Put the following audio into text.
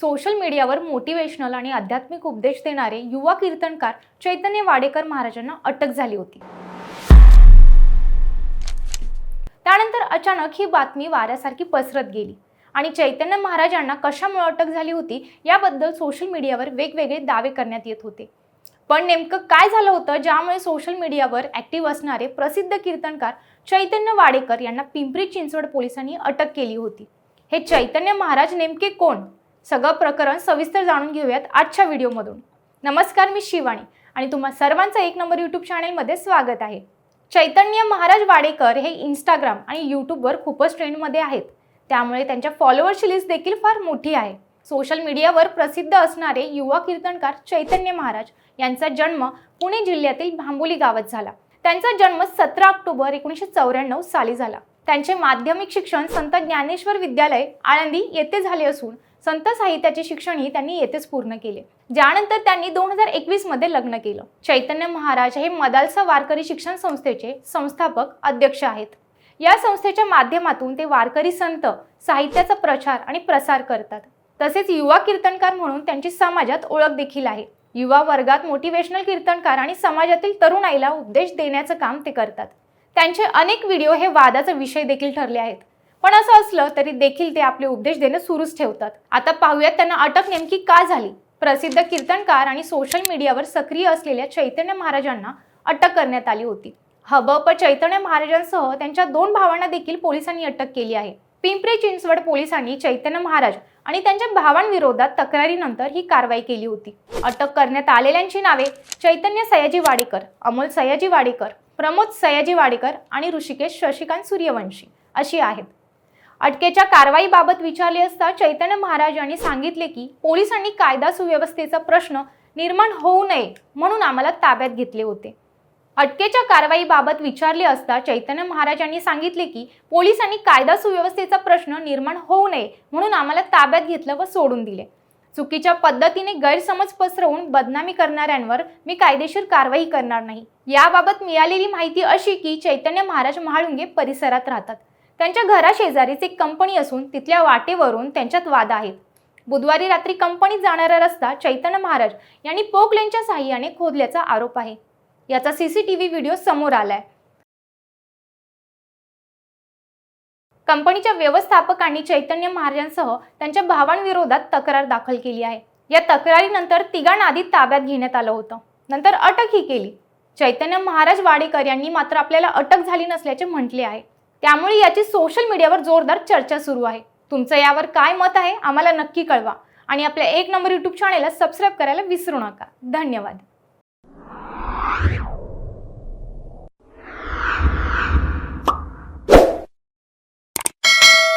Social मीडियावर motivational आणि आध्यात्मिक उपदेश देणारे युवा कीर्तनकार चैतन्य वाडेकर महाराजांना अटक झाली होती. त्यानंतर अचानक ही बातमी वाऱ्यासारखी पसरत गेली आणि चैतन्य महाराजांना कशामुळे अटक झाली होती याबद्दल सोशल मीडियावर वेगवेगळे दावे करण्यात येत होते. पण नेमकं काय झालं होतं ज्यामुळे सोशल मीडियावर ॲक्टिव्ह असणारे प्रसिद्ध कीर्तनकार चैतन्य वाडेकर यांना पिंपरी चिंचवड पोलिसांनी अटक केली होती? हे चैतन्य महाराज नेमके कोण? सगळं प्रकरण सविस्तर जाणून घेऊयात आजच्या व्हिडिओमधून. नमस्कार मी शिवानी आणि तुम्हा सर्वांचं एक नंबर यूट्यूब चॅनेलमध्ये स्वागत आहे. चैतन्य महाराज वाडेकर हे इंस्टाग्राम आणि यूट्यूबवर खूपच ट्रेंडमध्ये आहेत. त्यामुळे त्यांच्या फॉलोअर्सची लिस्ट देखील फार मोठी आहे. सोशल मीडियावर प्रसिद्ध असणारे युवा कीर्तनकार चैतन्य महाराज यांचा जन्म पुणे जिल्ह्यातील भांबोली गावात झाला. त्यांचा जन्म सतरा ऑक्टोबर एकोणीसशे चौऱ्याण्णव साली झाला. त्यांचे माध्यमिक शिक्षण संत ज्ञानेश्वर विद्यालय आळंदी येथे झाले असून संत साहित्याचे शिक्षणही त्यांनी येथेच पूर्ण केले. ज्यानंतर त्यांनी दोन हजार एकवीसमध्ये लग्न केलं. चैतन्य महाराज हे मदालसा वारकरी शिक्षण संस्थेचे संस्थापक अध्यक्ष आहेत. या संस्थेच्या माध्यमातून ते वारकरी संत साहित्याचा प्रचार आणि प्रसार करतात. तसेच युवा कीर्तनकार म्हणून त्यांची समाजात ओळख देखील आहे. युवा वर्गात मोटिवेशनल कीर्तनकार आणि समाजातील तरुणाईला उपदेश देण्याचं काम ते करतात. त्यांचे अनेक व्हिडिओ हे वादाचा विषय देखील ठरले आहेत. पण असं असलं तरी देखील ते आपले उपदेश देणं सुरूच ठेवतात. आता पाहूयात त्यांना अटक नेमकी का झाली? प्रसिद्ध कीर्तनकार आणि सोशल मीडियावर सक्रिय असलेल्या चैतन्य महाराजांना अटक करण्यात आली होती. हबप चैतन्य महाराजांसह त्यांच्या दोन भावांना देखील पोलिसांनी अटक केली आहे. पिंपरी चिंचवड पोलिसांनी चैतन्य महाराज आणि त्यांच्या भावांविरोधात तक्रारीनंतर ही कारवाई केली होती. अटक करण्यात आलेल्यांची नावे चैतन्य सयाजी वाडेकर अमोल सयाजी वाडेकर प्रमोद सयाजी वाडेकर आणि ऋषिकेश शशिकांत सूर्यवंशी अशी आहेत. अटकेच्या कारवाईबाबत विचारले असता चैतन्य महाराज यांनी सांगितले की पोलिसांनी कायदा सुव्यवस्थेचा प्रश्न निर्माण होऊ नये म्हणून आम्हाला ताब्यात घेतले होते. अटकेच्या कारवाईबाबत विचारले असता चैतन्य महाराज यांनी सांगितले की पोलिसांनी कायदा सुव्यवस्थेचा प्रश्न निर्माण होऊ नये म्हणून आम्हाला ताब्यात घेतलं व सोडून दिले. चुकीच्या पद्धतीने गैरसमज पसरवून बदनामी करणाऱ्यांवर मी कायदेशीर कारवाई करणार नाही. याबाबत मिळालेली माहिती अशी की चैतन्य महाराज महाळुंगे परिसरात राहतात. त्यांच्या घराशेजारीच एक कंपनी असून तिथल्या वाटेवरून त्यांच्यात वाद आहेत. बुधवारी रात्री कंपनीत जाणारा रस्ता चैतन्य महाराज यांनी पोकलेनच्या साह्याने खोदल्याचा आरोप आहे. याचा सीसीटीव्ही व्हिडिओ समोर आलाय. कंपनीच्या व्यवस्थापकांनी चैतन्य महाराजांसह त्यांच्या भावांविरोधात तक्रार दाखल केली आहे. या तक्रारीनंतर तिघांना आधी ताब्यात घेण्यात आलं होतं. नंतर अटकही केली. चैतन्य महाराज वाडेकर यांनी मात्र आपल्याला अटक झाली नसल्याचे म्हटले आहे. त्यामुळे याची सोशल मीडियावर जोरदार चर्चा सुरू आहे. तुमचं यावर काय मत आहे आम्हाला नक्की कळवा. आणि आपल्या एक नंबर यूट्यूब चॅनेलला सबस्क्राईब करायला विसरू नका. धन्यवाद.